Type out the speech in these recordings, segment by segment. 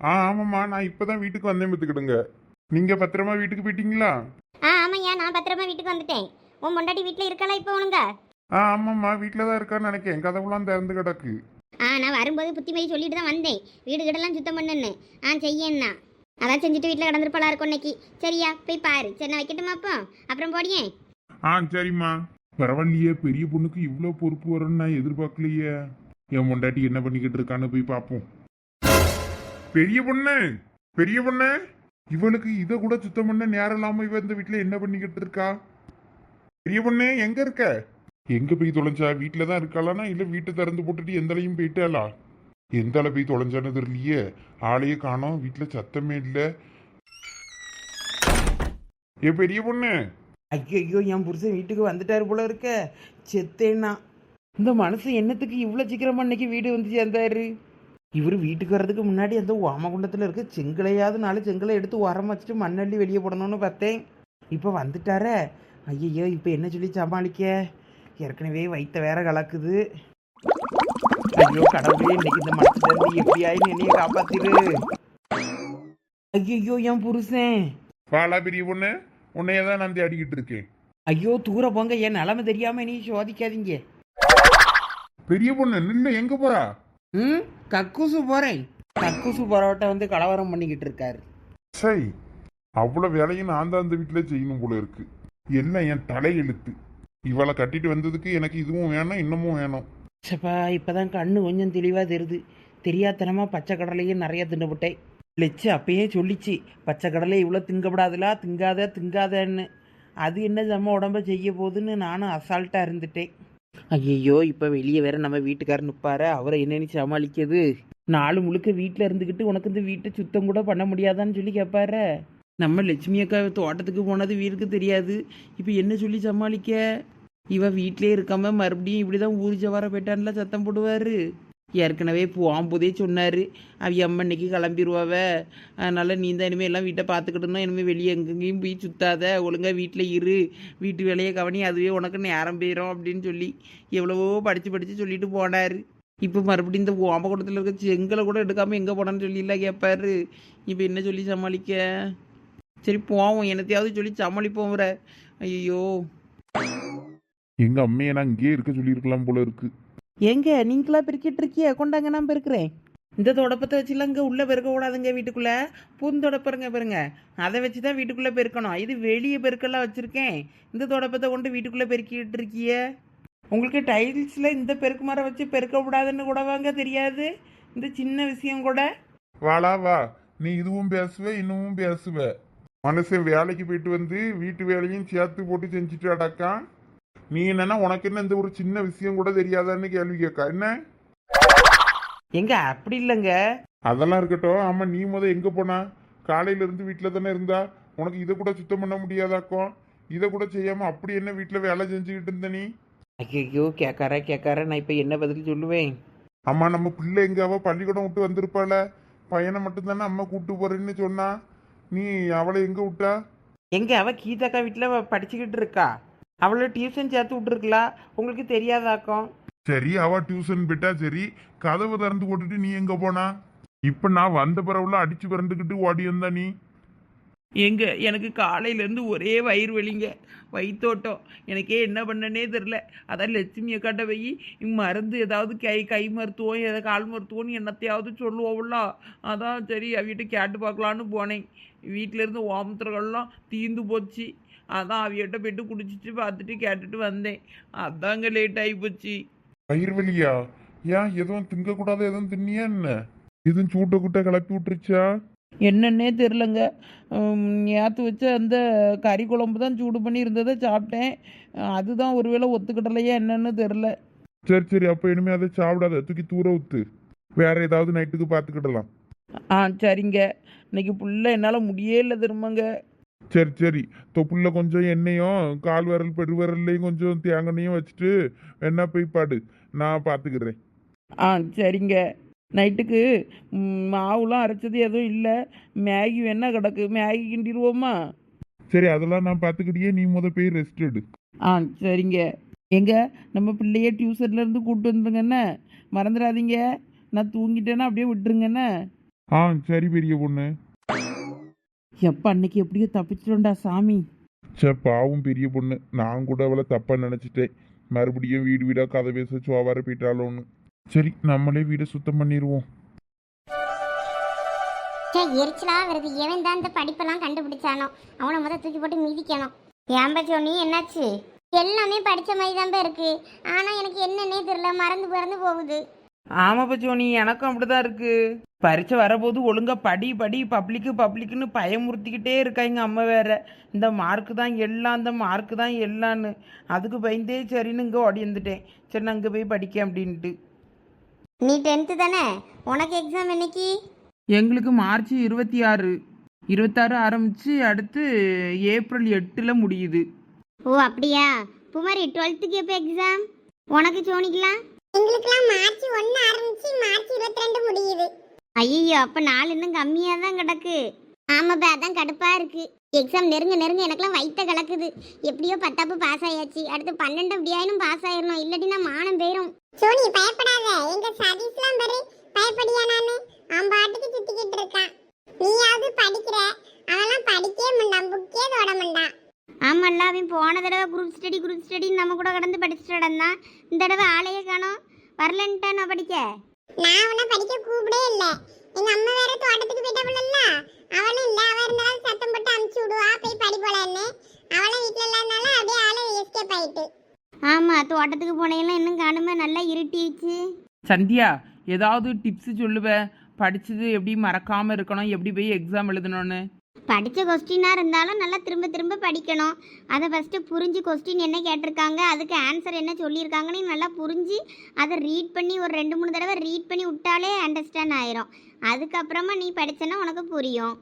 ஆ ஆமாம்மா நான் இப்பதான் வீட்டுக்கு வந்தேன் பார்த்துக்கிடுங்க. நீங்க பத்திரமா வீட்டுக்கு போயிட்டீங்களா? ஆ ஆமாய்யா நான் பத்திரமா வீட்டுக்கு வந்துட்டேன். உன் பொண்டாட்டி வீட்டில் இருக்காளா இப்போ ஒழுங்கா? ஆ ஆமாம்மா வீட்டில் தான் இருக்கான்னு நினைக்கிறேன் கதவுலாம் திறந்து கிடக்கு. ஆ நான் வரும்போது புத்திமதி சொல்லிட்டு தான் வந்தேன். வீடு கிடலாம் சுத்தம் பண்ணுன்னு. ஆ செய்யண்ணா அதான் செஞ்சுட்டு வீட்டில் கிடந்திருப்பாளா இருக்கும் இன்னைக்கு. சரியா போய் பாரு. சரி நான் வைக்கட்டுமா அப்போ? அப்புறம் போடியேன் ஆ சரிம்மா. பரவாயில்லையே பெரிய பொண்ணுக்கு இவ்வளோ பொறுப்பு வரும்னு நான் எதிர்பார்க்கலையே. என் பொண்டாட்டி என்ன பண்ணிக்கிட்டு இருக்கான்னு போய் பார்ப்போம். பெரிய பொண்ணு பெரிய பொண்ணு. இவளுக்கு இதை கூட சுத்தம் பண்ண நேரம் இல்லாம இவ இந்த வீட்டில் என்ன பண்ணிக்கிட்டு இருக்கா? பெரிய பொண்ணு எங்க இருக்க? எங்க போய் தொலைஞ்சா? வீட்டில் தான் இருக்காளானா? இல்லை வீட்டை திறந்து போட்டுட்டு எந்தலையும் போயிட்டாளா? எந்தால போய் தொலைஞ்சான்னு தெரியலையே. ஆளையே காணோம். வீட்டில் சத்தமே இல்லை. ஏ பெரிய பொண்ணு. ஐயோ என் புருஷன் வீட்டுக்கு வந்துட்டாரு போல இருக்க. செத்தேன்னா. இந்த மனசு என்னத்துக்கு இவ்வளோ சீக்கிரமா இன்னைக்கு வீடு வந்து சேர்ந்தாரு? இவர் வீட்டுக்கு வர்றதுக்கு முன்னாடி அந்த ஓமகுண்டத்தில் இருக்க செங்கலையாவது நாலு செங்கலை எடுத்து உரம் வச்சுட்டு மண்ணள்ளி வெளியே போடணும்னு பார்த்தேன். இப்போ வந்துட்டாரே. ஐயையோ இப்போ என்ன சொல்லி சமாளிக்க? ஏற்கனவே வைத்த வேற கலக்குது. ஐயோ கடவுளே இன்னைக்கு இந்த மனசுல இருந்து எப்படியாயின்னு என்னைய காப்பாத்திரு? ஐயோ என் புருஷன். வாளா பெரிய பொண்ணு உன்னையே தான் நான் தேடிக்கிட்டு இருக்கேன். ஐயோ தூர போங்க. என் நிலைமை தெரியாம நீ சோதிக்காதீங்க. பெரிய பொண்ணு நின்று எங்க போறா? ம்? கக்கூசு போறேன் கக்கூசு போறவட்ட வந்து கலவரம் பண்ணிக்கிட்டு இருக்காரு. சை அவ்வளோ வேலையும் நான் தான் அந்த வீட்டில் செய்யணும் போல இருக்கு. எல்லாம் என் தலையெழுத்து? இவளை கட்டிட்டு வந்ததுக்கு எனக்கு இதுவும் வேணும் இன்னமும் வேணும். சப்பா இப்பதான் கண்ணு கொஞ்சம் தெளிவா தெரியுது தெரியாதனமா பச்சை கடலையும் நிறைய தின்னுபிட்டேன் லெச்சு அப்பயே சொல்லிச்சு பச்சை கடலை இவ்வளோ திங்கப்படாதுலா திங்காத திங்காதன்னு. அது என்ன நம்ம உடம்ப செய்ய போகுதுன்னு நானும் அசால்ட்டா இருந்துட்டேன். ஐயோ இப்போ வெளியே வேற நம்ம வீட்டுக்காரர் நிற்பாரு அவரை என்னன்னு சமாளிக்கிறது? நாலு முழுக்க வீட்டில் இருந்துக்கிட்டு உனக்கு இந்த வீட்டை சுத்தம் கூட பண்ண முடியாதான்னு சொல்லி கேட்பாரு நம்ம லட்சுமி அக்கா தோட்டத்துக்கு போனது வீருக்கு தெரியாது. இப்போ என்ன சொல்லி சமாளிக்க? இவன் வீட்டிலே இருக்காம மறுபடியும் இப்படி தான் ஊர் ஜவார போயிட்டான்ல சத்தம் போடுவார். ஏற்கனவே போகும்போதே சொன்னார். அவ அம்மா இன்னைக்கு கிளம்பிடுவாவ அதனால் நீ தான் இனிமேல் எல்லாம் வீட்டை பார்த்துக்கிட்டணும் இனிமேல் வெளியே எங்கெங்கேயும் போய் சுத்தாத. ஒழுங்காக வீட்டில் இரு. வீட்டு வேலையை கவனி. அதுவே உனக்கு நேரம் போயிடும் அப்படின்னு சொல்லி எவ்வளவோ படித்து படித்து சொல்லிட்டு போனார். இப்போ மறுபடியும் இந்த ஓமக்கூடத்தில் இருக்க செங்கலை கூட எடுக்காமல் எங்கே போனான்னு சொல்லிலாம் கேட்பாரு இப்போ என்ன சொல்லி சமாளிக்க? சரி போவோம். என்னத்தையாவது சொல்லி சமாளிப்போம் வர. ஐயோ எங்கள் அம்மையை நான் இங்கேயே இருக்க சொல்லியிருக்கலாம் போல இருக்குது எங்க நீங்களா பெருக்கிட்டு இருக்கிய கொண்டாங்க நான் பெருக்கிறேன். இந்த தொடப்பத்தை வச்சுலாம் இங்கே உள்ளே பெருக்க கூடாதுங்க வீட்டுக்குள்ளே. பூந்தொடப்பருங்க பெருங்க. அதை வச்சு தான் வீட்டுக்குள்ளே பெருக்கணும். இது வெளியே பெருக்கெல்லாம் வச்சுருக்கேன். இந்த தொடப்பத்தை கொண்டு வீட்டுக்குள்ளே பெருக்கிட்டு இருக்கிய. உங்களுக்கு டைல்ஸில் இந்த பெருக்கு மரம் வச்சு பெருக்க கூடாதுன்னு கூட வாங்க தெரியாது. இந்த சின்ன விஷயம் கூட. வாளா வா. நீ இதுவும் பேசுவ இன்னமும் பேசுவ. மனுஷன் வேலைக்கு போயிட்டு வந்து வீட்டு வேலையும் சேர்த்து போட்டு செஞ்சுட்டு அடக்கான் நீ என்னன்னா உனக்கு என்ன இந்த ஒரு சின்ன விஷயம் கூட தெரியாதான்னு கேள்வி கேட்கா. என்ன? எங்க? அப்படி இல்லைங்க. அதெல்லாம் இருக்கட்டும். ஆமா நீ முத எங்க போனா? காலையில இருந்து வீட்டுல தானே இருந்தா? உனக்கு இதை கூட சுத்தம் பண்ண முடியாதாக்கும் இதை கூட செய்யாம அப்படி என்ன வீட்டுல வேலை செஞ்சுக்கிட்டு இருந்த நீ? ஐயோ கேட்கார கேட்கார நான் இப்போ என்ன பதில் சொல்லுவேன்? அம்மா நம்ம பிள்ளை எங்க அவ பள்ளிக்கூடம் விட்டு வந்திருப்பாள. பையனை மட்டும்தானே அம்மா கூட்டு போறேன்னு சொன்னா. நீ அவளை எங்க விட்டா? எங்க? அவ கீதாக்கா வீட்டில் படிச்சுக்கிட்டு இருக்கா. அவளை டியூஷன் சேர்த்து விட்டுருக்கலாம் உங்களுக்கு தெரியாதாக்கும்? சரி அவ டியூஷன் போயிட்டா சரி கதவை திறந்து போட்டுட்டு நீ எங்க போனா? இப்ப நான் வந்த பிறவுல அடிச்சு பிறண்டுக்கிட்டு ஓடி வந்தா நீ? எங்க? எனக்கு காலையிலேருந்து ஒரே வயிறு வலிங்க. வயிற்றோட்டம் எனக்கே என்ன பண்ணனே தெரில அதான் லட்சுமி அக்காட்ட போய் மருந்து ஏதாவது கை கை மருத்துவம் ஏதாவது கால் மருத்துவம்னு என்னத்தையாவது சொல்லுவோம்ல. அதான் சரி அவிட்ட கேட்டு பார்க்கலான்னு போனேன். வீட்டிலேருந்து ஓமத்திரங்கள்லாம் தீந்து போச்சு. அதான் அவியிட்ட போயிட்டு குடிச்சிட்டு பார்த்துட்டு கேட்டுட்டு வந்தேன். அதாங்க லேட் ஆகி போச்சு. வயிறு வலியா? ஏன் எதுவும் திங்க கூடாது எதுவும் தின்னியா என்ன? எதுவும் சூட்ட கூட்ட கிளப்பி விட்டுருச்சா? என்னன்னே தெரிலங்க நேற்று வச்ச அந்த கறி குழம்பு தான் சூடு பண்ணி இருந்ததை சாப்பிட்டேன். அதுதான் ஒருவேளை ஒத்துக்கிடலையா என்னன்னு தெரில சரி சரி அப்ப இனிமே அதை சாப்பிடாத. தூக்கி தூர ஊத்து. வேற ஏதாவது நைட்டுக்கு பார்த்துக்கிடலாம். ஆ சரிங்க. இன்னைக்கு புள்ள என்னால் முடியே இல்லை திரும்பங்க. சரி சரி. தொப்புள்ள கொஞ்சம் எண்ணெயும் கால் விரல் பெரு விரல்லையும் கொஞ்சம் தேங்காயும் வச்சுட்டு வேணா போய் பாடு. நான் பார்த்துக்கிறேன் ஆ சரிங்க. நைட்டுக்கு மாவுலாம் அரைச்சது எதுவும் இல்லை. மேகி வேணா கிடக்கு. மேகி கிண்டிடுவோமா? சரி அதெல்லாம் நான் பார்த்துக்கிட்டே நீ முத போய் ரெஸ்ட் எடு. ஆ சரிங்க. எங்க நம்ம பிள்ளைய டியூஷன்லேருந்து கூப்பிட்டு வந்துருங்கண்ணே மறந்துடாதீங்க. நான் தூங்கிட்டேன்னா அப்படியே விட்டுருங்கண்ணே ஆ சரி பெரிய பொண்ணு. எப்போ அன்னைக்கு எப்படியோ தப்பிச்சிட்டோம்டா சாமி. சே பாவம் பெரிய பொண்ணு. நான் கூட அவளை தப்பா நினைச்சிட்டேன். மறுபடியும் வீடு வீடா கதை பேச சோவார போயிட்டாலோன்னு சரி நம்மளே வீடை சுத்தம் பண்ணிடுவோம். எரிச்சலா வருது. எவன் தான் இந்த படிப்பெல்லாம் கண்டுபிடிச்சானோ? அவனை முத தூக்கி போட்டு மிதிக்கணும். ஏன்பா சோனி என்னாச்சு? எல்லாமே படிச்ச மாதிரி தான் இருக்கு. ஆனா எனக்கு என்னன்னே தெரியல. மறந்து பறந்து போகுது. ஆமாம் பச்சோனி எனக்கும் அப்படிதான் இருக்கு. பரீட்சை வரபோது ஒழுங்கா படி படி பப்ளிக்கு பப்ளிக்குன்னு பயமுறுத்திக்கிட்டே இருக்கா எங்கள் அம்மா வேற. இந்த மார்க்கு தான் எல்லாம் இந்த மார்க்கு தான் எல்லான்னு. அதுக்கு பயந்தே சரின்னு இங்கே ஓடி வந்துட்டேன். சரி நான் அங்கே போய் படிக்க அப்படின்ட்டு நீ டென்த்து தானே? உனக்கு எக்ஸாம் என்னைக்கு? எங்களுக்கு மார்ச் இருபத்தி ஆறு. இருபத்தாறு ஆரம்பித்து அடுத்து ஏப்ரல் எட்டில் முடியுது. ஓ அப்படியா? குமாரி டுவெல்த்துக்கு எப்போ எக்ஸாம் உனக்கு சோனிக்கலாம் எங்களுக்குலாம் மார்ச் ஒன்று ஆரம்பிச்சு மார்ச் இருபத்தி ரெண்டு முடியுது. ஐயோ அப்ப நாள் இன்னும் கம்மியா தான் கிடக்கு. ஆமாப்பா அதான் கடுப்பா இருக்கு. எக்ஸாம் நெருங்க நெருங்க எனக்கெல்லாம் வயித்த கலக்குது. எப்படியோ பத்தாப்பு பாஸ் ஆயாச்சு. அடுத்து பன்னெண்டு அப்படியாயினும் பாஸ் ஆயிரணும். இல்லாட்டினா மானம் போயிரும். சோனி பயப்படாத. எங்க சதீஷ்லாம் பாரு பயப்படியா நானு? அவன் பாட்டுக்கு சுத்திக்கிட்டு இருக்கான். நீயாவது படிக்கிற. அவெல்லாம் படிக்கவே மாட்டான். புக்கே தொட மாட்டான். ஆமால்ல அவன் போன தடவை குரூப் ஸ்டடி குரூப் ஸ்டடின்னு நம்ம கூட கடந்து படிச்சுட்டு நடந்தான். இந்த தடவை ஆளையே காணோம். வரலன்ட்டா நான் படிக்க? நான் அவனை படிக்க கூப்பிடே இல்ல. எங்க அம்மா வேற தோட்டத்துக்கு போயிட்டாப்புல அவனும் இல்ல அவ இருந்தாலும் சத்தம் போட்டு அமுச்சு விடுவா போய் படி போலன்னு. அவளும் வீட்டுல இல்லாதனால அப்படியே ஆளு எஸ்கேப் ஆயிட்டு. ஆமா தோட்டத்துக்கு போனையெல்லாம் இன்னும் காணுமே நல்லா இருட்டிச்சு சந்தியா ஏதாவது டிப்ஸ் சொல்லுவேன் படிச்சது எப்படி மறக்காமல் இருக்கணும் எப்படி போய் எக்ஸாம் எழுதணும்னு? படித்த கொஸ்டினாக இருந்தாலும் நல்லா திரும்ப திரும்ப படிக்கணும். அதை ஃபஸ்ட்டு புரிஞ்சு கொஸ்டின் என்ன கேட்டிருக்காங்க அதுக்கு ஆன்சர் என்ன சொல்லியிருக்காங்கன்னு நல்லா புரிஞ்சு அதை ரீட் பண்ணி ஒரு ரெண்டு மூணு தடவை ரீட் பண்ணி விட்டாலே அண்டர்ஸ்டாண்ட் ஆயிரும். அதுக்கப்புறமா நீ படிச்சேன்னா உனக்கு புரியும்.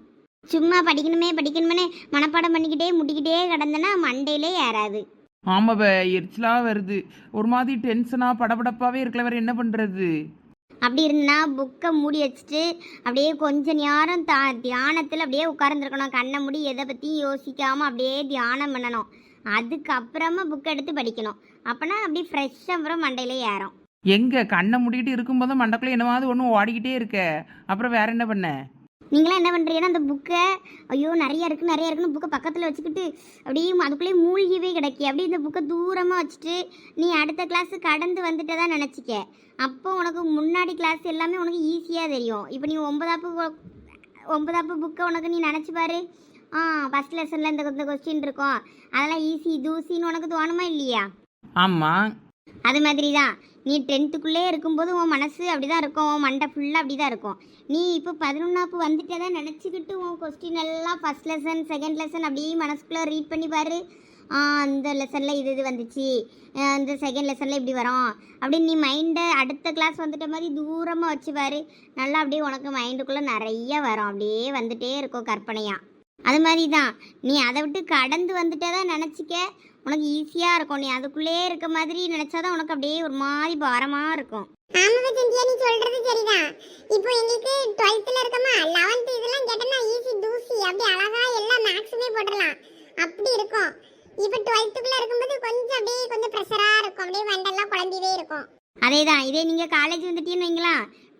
சும்மா படிக்கணுமே படிக்கணுமே மனப்பாடம் பண்ணிக்கிட்டே முட்டிக்கிட்டே கிடந்தனா மண்டையிலே ஏறாது. ஆமாம் எரிச்சலாக வருது. ஒரு மாதிரி டென்ஷனாக படபடப்பாகவே இருக்கல வேற என்ன பண்ணுறது அப்படி இருந்தால் புக்கை மூடி வச்சுட்டு அப்படியே கொஞ்ச நேரம் தா தியானத்தில் அப்படியே உட்கார்ந்துருக்கணும். கண்ணை மூடி எதை பற்றியும் யோசிக்காமல் அப்படியே தியானம் பண்ணணும். அதுக்கப்புறமா புக் எடுத்து படிக்கணும். அப்போனா அப்படியே ஃப்ரெஷ்ஷாக அப்புறம் மண்டையில ஏறும். எங்கே? கண்ணை மூடிட்டு இருக்கும்போது மண்டக்குள்ள என்னவாவது ஒன்று ஓடிக்கிட்டே இருக்க. அப்புறம் வேற என்ன பண்ண? நீங்களாம் என்ன பண்ணுறீங்கன்னா அந்த புக்கை ஐயோ நிறைய இருக்குது நிறைய இருக்குன்னு புக்கை பக்கத்தில் வச்சுக்கிட்டு அப்படியே அதுக்குள்ளேயே மூழ்கிவே கிடக்கி. அப்படியே இந்த புக்கை தூரமாக வச்சுட்டு நீ அடுத்த கிளாஸு கடந்து வந்துட்டு தான் நினச்சிக்க. அப்போ உனக்கு முன்னாடி கிளாஸ் எல்லாமே உனக்கு ஈஸியாக தெரியும். இப்போ நீ ஒன்பதாப்பு ஒன்பதாப்பு புக்கை உனக்கு நீ நினச்சி பாரு. ஆ ஃபஸ்ட் லெசனில் இந்த இந்த கொஸ்டின் இருக்கும். அதெல்லாம் ஈஸி தூசின்னு உனக்கு தோணுமா இல்லையா? ஆமாம் அது மாதிரி தான் நீ டென்த்துக்குள்ளே இருக்கும்போது உன் மனசு அப்படி தான் இருக்கும். உன் மண்டை ஃபுல்லாக அப்படி தான் இருக்கும். நீ இப்போ பதினொன்றாப்பு வந்துட்டே தான் நினச்சிக்கிட்டு உன் கொஸ்டின் எல்லாம் ஃபஸ்ட் லெசன் செகண்ட் லெசன் அப்படியே மனசுக்குள்ளே ரீட் பண்ணி பாரு. அந்த லெசனில் இது இது வந்துச்சு. அந்த இந்த செகண்ட் லெசனில் இப்படி வரும். அப்படின்னு நீ மைண்டை அடுத்த கிளாஸ் வந்துட்ட மாதிரி தூரமாக வச்சு பாரு. நல்லா அப்படியே உனக்கு மைண்டுக்குள்ளே நிறைய வரும். அப்படியே வந்துட்டே இருக்கும் கற்பனையாக அது மாதிரி தான் நீ அதை விட்டு கடந்து வந்துட்டே தான் நினச்சிக்க. உனக்கு ஈஸியாக இருக்கும். நீ அதுக்குள்ளே இருக்க மாதிரி நினச்சாதான் உனக்கு அப்படியே ஒரு மாதிரி பாரமாக இருக்கும். ஆமாப்பா சந்தியா நீ சொல்றது சரிதான். இப்போ எங்களுக்கு டுவெல்த்ல இருக்கமா? லெவன்த் இதெல்லாம் கேட்டனா ஈஸி தூசி அப்படி அழகா எல்லா மேக்ஸுமே போட்டுடலாம். அப்படி இருக்கும். இப்போ டுவெல்த்துக்குள்ள இருக்கும்போது கொஞ்சம் அப்படியே கொஞ்சம் ப்ரெஷரா இருக்கும். அப்படியே மண்டெல்லாம் குழம்பிவே இருக்கும். அதே தான் இதே நீங்கள் காலேஜ் வந்துட்டீங்கன்னு வைங்களா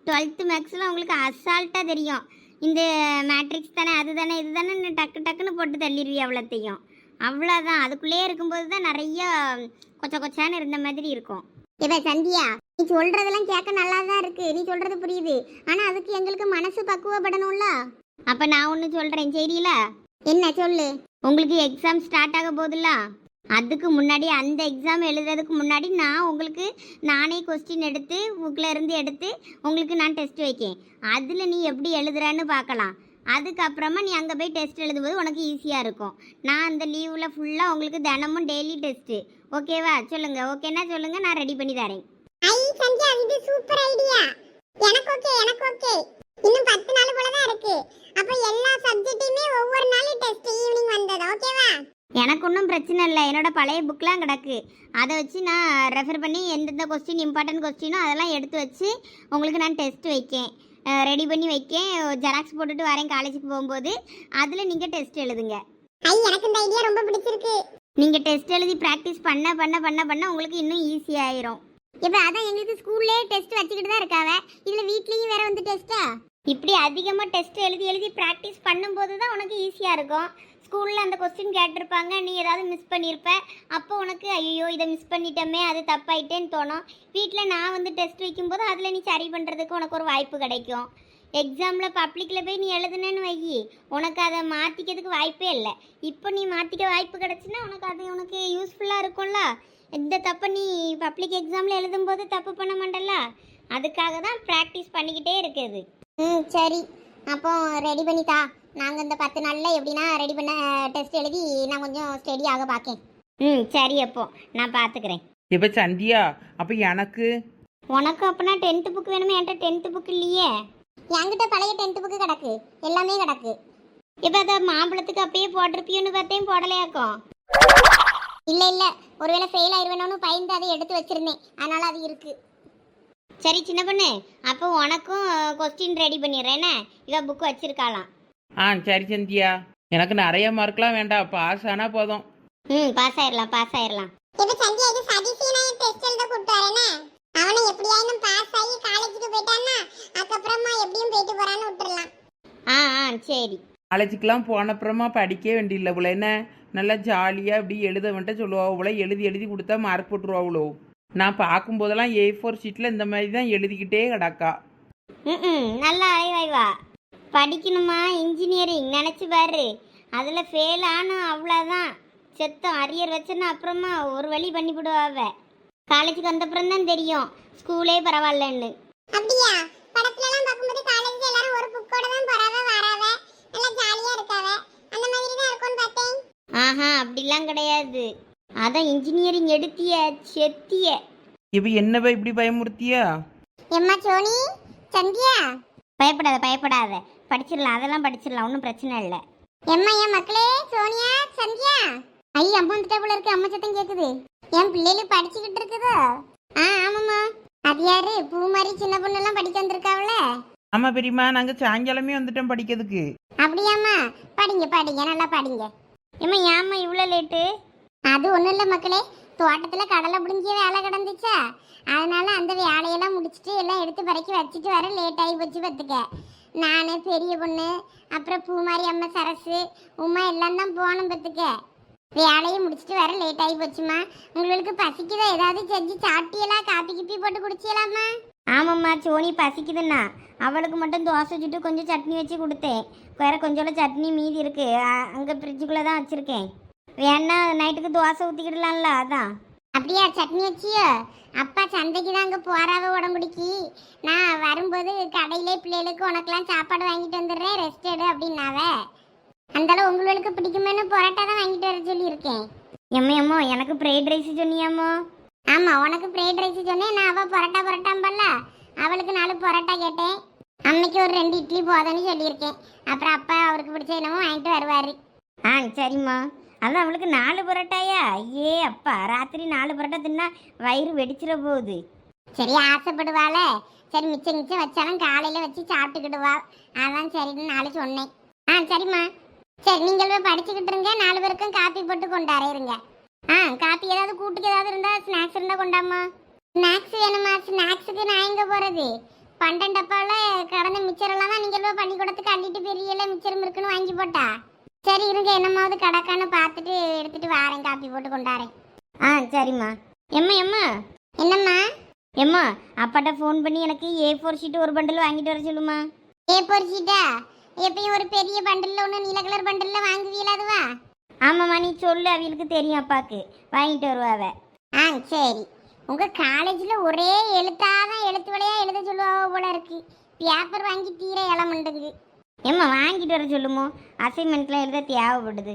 டுவெல்த்து மேக்ஸில் உங்களுக்கு அசால்ட்டாக தெரியும். இந்த மேட்ரிக்ஸ் தானே அது தானே இது தானே டக்கு டக்குன்னு போட்டு தள்ளிடுவி அவ்வளோத்தையும். அவ்வளோதான். அதுக்குள்ளே இருக்கும்போது தான் நிறைய கொச்ச கொச்சான்னு இருந்த மாதிரி இருக்கும். இப்ப சந்தியா நீ சொல்றதெல்லாம் கேட்க நல்லா தான் இருக்கு. நீ சொல்றது புரியுது. ஆனா அதுக்கு எங்களுக்கு மனசு பக்குவப்படணும்ல? அப்போ நான் ஒன்று சொல்கிறேன் சரியில்ல? என்ன சொல்லு. உங்களுக்கு எக்ஸாம் ஸ்டார்ட் ஆக போகுதுல்ல? அதுக்கு முன்னாடி அந்த எக்ஸாம் எழுதுறதுக்கு முன்னாடி நான் உங்களுக்கு நானே கொஸ்டின் எடுத்து புக்கில் இருந்து எடுத்து உங்களுக்கு நான் டெஸ்ட் வைக்கேன். அதில் நீ எப்படி எழுதுறான்னு பார்க்கலாம். அதுக்கப்புறமா நீ அங்கே போய் டெஸ்ட் எழுதும்போது உனக்கு ஈஸியாக இருக்கும். நான் அந்த லீவில் ஃபுல்லாக உங்களுக்கு தினமும் டெய்லி டெஸ்ட்டு ஓகேவா சொல்லுங்கள் ஓகேன்னா சொல்லுங்கள் நான் ரெடி பண்ணி தரேன் ஐ சந்தியா இது சூப்பர் ஐடியா எனக்கு ஓகே எனக்கு ஓகே இன்னும் பத்து நாள் போல தான் இருக்கு அப்ப எல்லா சப்ஜெக்ட்டையுமே ஒவ்வொரு நாளும் டெஸ்ட் ஈவினிங் வந்தது ஓகேவா எனக்கு ஒன்றும் பிரச்சனை இல்லை என்னோட பழைய புக்கெலாம் கிடக்கு. அதை வச்சு நான் ரெஃபர் பண்ணி எந்தெந்த கொஸ்டின் இம்பார்ட்டன்ட் கொஸ்டினோ அதெல்லாம் எடுத்து வச்சு உங்களுக்கு நான் டெஸ்ட் வைக்கேன். ரெடி பண்ணி வைக்கேன். ஜெராக்ஸ் போட்டுட்டு வரேன் காலேஜுக்கு போகும்போது. அதில் நீங்கள் டெஸ்ட் எழுதுங்க. ஐ எனக்கு இந்த ஐடியா ரொம்ப பிடிச்சிருக்கு. நீங்கள் டெஸ்ட் எழுதி ப்ராக்டிஸ் பண்ண பண்ண பண்ண பண்ண உங்களுக்கு இன்னும் ஈஸியாயிரும் இப்ப அதான் எங்களுக்கு ஸ்கூல்லே டெஸ்ட் வச்சுக்கிட்டு தான் இருக்காவ. இதுல வீட்லயும் வேற வந்து டெஸ்டா இப்படி அதிகமாக டெஸ்ட் எழுதி எழுதி ப்ராக்டிஸ் பண்ணும்போது தான் உனக்கு ஈஸியாக இருக்கும். ஸ்கூலில் அந்த கொஸ்டின் கேட்டிருப்பாங்க நீ ஏதாவது மிஸ் பண்ணியிருப்ப அப்போ உனக்கு ஐயோ இதை மிஸ் பண்ணிட்டோமே அது தப்பாயிட்டேன்னு தோணும். வீட்டில் நான் வந்து டெஸ்ட் வைக்கும்போது அதில் நீ சரி பண்ணுறதுக்கு உனக்கு ஒரு வாய்ப்பு கிடைக்கும். எக்ஸாமில் பப்ளிக்கில் போய் நீ எழுதுனேன்னு வை உனக்கு அதை மாற்றிக்கிறதுக்கு வாய்ப்பே இல்லை. இப்போ நீ மாற்றிக்க வாய்ப்பு கிடச்சுன்னா உனக்கு அது உனக்கு யூஸ்ஃபுல்லாக இருக்கும்ல. இந்த தப்பை நீ பப்ளிக் எக்ஸாமில் எழுதும்போது தப்பு பண்ண மாட்டல்ல. அதுக்காக தான் ப்ராக்டிஸ் பண்ணிக்கிட்டே இருக்குது ம் சரி. அப்போ ரெடி பண்ணித்தா. நாங்கள் இந்த பத்து நாளில் எப்படின்னா ரெடி பண்ண டெஸ்ட் எழுதி நான் கொஞ்சம் ஸ்டடி ஆக பார்க்கேன் ம் சரி அப்போ. நான் பார்த்துக்கிறேன் இப்போ சந்தியா அப்போ எனக்கு? உனக்கு அப்போனா டென்த்து புக் வேணுமே? என்கிட்ட டென்த்து புக் இல்லையே. என்கிட்ட பழைய டென்த் புக்கு கிடக்கு. எல்லாமே கிடக்கு. இப்போ அதை மாம்பழத்துக்கு அப்பயே போட்டிருப்பியோன்னு பார்த்தேன் போடலையாக்கும் இல்லை இல்லை. ஒருவேளை ஃபெயில் ஆயிடுவேணும்னு பயந்து அதை எடுத்து வச்சிருந்தேன். அதனால அது இருக்கு. சரி சின்ன பொண்ணு அப்போ உனக்கும் கொஸ்டின் ரெடி பண்ணிடுறேனே இவ புக் வச்சிருக்காளாம். ஆ சரி சந்தியா. எனக்கு நிறைய மார்க்லாம் வேண்டாம். பாஸ் ஆனால் போதும். ம் பாஸ் ஆயிடலாம் பாஸ் ஆயிடலாம் இப்போ சந்தியா இது சதீஷனை டெஸ்ட் எழுத கூப்பிட்டு வரேனே அவனை எப்படியாயினும் பாஸ் ஆகி காலேஜுக்கு போயிட்டான்னா அதுக்கப்புறமா எப்படியும் போயிட்டு போறான்னு விட்டுறலாம். ஆ ஆ சரி. காலேஜுக்கெல்லாம் போனப்புறமா படிக்க வேண்டியில்லை போல என்ன? நல்லா ஜாலியாக அப்படி எழுத வந்துட்டு சொல்லுவா போல எழுதி எழுதி கொடுத்தா மார்க் போட்டுருவாங்களோ நான் பார்க்கும்போதெல்லாம் ஏ ஃபோர் ஷீட்டில் இந்த மாதிரி தான் எழுதிக்கிட்டே கிடக்கா. ம் நல்லா அலைவாய்வா. படிக்கணுமா இன்ஜினியரிங் நினச்சி பாரு. அதில் ஃபெயில் ஆனும் அவ்வளோதான் செத்தம் அரியர் வச்சேன்னா அப்புறமா ஒரு வழி பண்ணிவிடுவாவ காலேஜுக்கு வந்தப்புறம் தான் தெரியும். ஸ்கூலே பரவாயில்லன்னு. அப்படியா? படத்துல எல்லாம் பார்க்கும்போது காலேஜ்ல எல்லாரும் ஒரு புக்கோட தான் போறாவ வராவ. நல்லா ஜாலியா இருக்காவ. அந்த மாதிரி தான் இருக்கும்னு பார்த்தேன். ஆஹா அப்படிலாம் கிடையாது. அதான் இன்ஜினியரிங் எடுத்திய செத்திய. இப்போ என்னவா இப்படி பயமுறுத்தியா? எம்மா சோனி சந்தியா? பயப்படாத பயப்படாத. படிச்சிடலாம் அதெல்லாம் படிச்சிடலாம் ஒன்றும் பிரச்சனை இல்லை. எம்மா என் மக்களே சோனியா சந்தியா? ஐய அம்மா வந்துட்டா போல இருக்கு அம்மா சத்தம் கேக்குது. என் பிள்ளைகள் படிச்சுக்கிட்டு இருக்குதோ? ஆ ஆமாம்மா. அது யாரு? பூ மாதிரி சின்ன பொண்ணெல்லாம் படிக்க வந்திருக்காவல? ஆமாம் பெரியம்மா நாங்கள் சாயங்காலமே வந்துட்டோம் படிக்கிறதுக்கு. அப்படியாம்மா. படிங்க படிங்க நல்லா படிங்க. ஏம்மா ஏம்மா இவ்வளோ லேட்டு அது ஒன்றும் இல்லை மக்களே. தோட்டத்தில் கடலை பிடுங்கிய வேலை கிடந்துச்சா? அதனால அந்த வேலையெல்லாம் முடிச்சுட்டு எல்லாம் எடுத்து பறக்கி வச்சுட்டு வர லேட் ஆகி போச்சு பார்த்துக்க நான் பெரிய பொண்ணு அப்புறம் பூமாரி அம்மா சரசு உமா எல்லாம் தான் போனோம் பார்த்துக்க வேலையை முடிச்சுட்டு வர லேட் ஆகி போச்சுமா. உங்களுக்கு பசிக்குதா? ஏதாவது செஞ்சு சாப்பிட்டியலாம் காப்பி கிப்பி போட்டு குடிச்சியலாமா? ஆமாம்மா சோனி பசிக்குதுண்ணா அவளுக்கு மட்டும் தோசை சுட்டு கொஞ்சம் சட்னி வச்சு கொடுத்தேன். வேறு கொஞ்சோட சட்னி மீதி இருக்குது அங்கே ஃப்ரிட்ஜுக்குள்ளே தான் வச்சுருக்கேன். வேணா நைட்டுக்கு தோசை ஊற்றிக்கிடலாம்ல அதான். அப்படியா சட்னி வச்சியோ? அப்பா சந்தைக்கு தான் அங்கே போறாவ உடம்புடிக்கி. நான் வரும்போது கடையிலே பிள்ளைகளுக்கு உனக்கெல்லாம் சாப்பாடு வாங்கிட்டு வந்துடுறேன் ரெஸ்ட் எடு அப்படின்னாவ. அந்தாலும் உங்களுக்கு பிடிக்குமேனு பரோட்டா தான் வாங்கிட்டு வர சொல்லியிருக்கேன். எம்மோ எம்மோ எனக்கு ஃப்ரைட் ரைஸ் சொன்னியாமோ ஆமாம் உனக்கு ஃப்ரைட் ரைஸ் சொன்னேன் நான் அவள் பரோட்டா பரோட்டாம்பல்ல அவளுக்கு நாலு பரோட்டா கேட்டேன். அம்மைக்கு ஒரு ரெண்டு இட்லி போதும்னு சொல்லியிருக்கேன். அப்புறம் அப்பா அவருக்கு பிடிச்ச என்னமோ வாங்கிட்டு வருவார். ஆ சரிம்மா. அதான் அவளுக்கு நாலு பரோட்டாயா? ஐயே அப்பா ராத்திரி நாலு பரோட்டா தின்னா வயிறு வெடிச்சிட போகுது. சரி ஆசைப்படுவாள. சரி மிச்சம் மிச்சம் வச்சாலும் காலையில் வச்சு சாப்பிட்டுக்கிடுவா. அதான் சரின்னு நாலு சொன்னேன். ஆ சரிம்மா. சரி நீங்கள் போய் படிச்சுக்கிட்டு இருங்க. நாலு பேருக்கும் காப்பி போட்டு கொண்டாடுறீங்க ஆ காப்பி ஏதாவது கூட்டுக்கு ஏதாவது இருந்தால் ஸ்நாக்ஸ் இருந்தால் கொண்டாம்மா. ஸ்நாக்ஸ் வேணுமா? ஸ்நாக்ஸுக்கு நான் எங்கே போகிறது பன்னெண்டப்பாவில் கடந்த மிச்சரெல்லாம் தான் நீங்கள் போய் பள்ளிக்கூடத்துக்கு அள்ளிட்டு பெரியல மிச்சரம் இருக்குன்னு வாங்கி போட்டா? சரி இருங்க என்னமாவது கடக்கான்னு பார்த்துட்டு எடுத்துட்டு வாரேன் காப்பி போட்டு கொண்டாரேன். ஆ சரிம்மா. எம்மா எம்மா? என்னம்மா? எம்மா அப்பாட்ட ஃபோன் பண்ணி எனக்கு ஏ ஃபோர் ஷீட் ஒரு பண்டில் வாங்கிட்டு வர சொல்லுமா? ஏ பொரிச்சிட்டா எப்பயும் ஒரு பெரிய பண்டல்ல ஒன்று நீல கலர் பண்டல்ல வாங்குவீல அதுவா? ஆமாம்மா நீ சொல்லு அவளுக்கு தெரியும் அப்பாக்கு. வாங்கிட்டு வருவாவ ஆ சரி. உங்க காலேஜ்ல ஒரே எழுத்தாதான் எழுத்து வழியா எழுத சொல்லுவாவ போல இருக்கு. பேப்பர் வாங்கி தீர இளமண்டுங்க ஏம்மா வாங்கிட்டு வர சொல்லுமோ? அசைன்மெண்ட்லாம் எழுத தேவைப்படுது.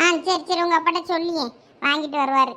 ஆ சரி சரி உங்கள் அப்பாட்ட சொல்லியே. வாங்கிட்டு வருவார்.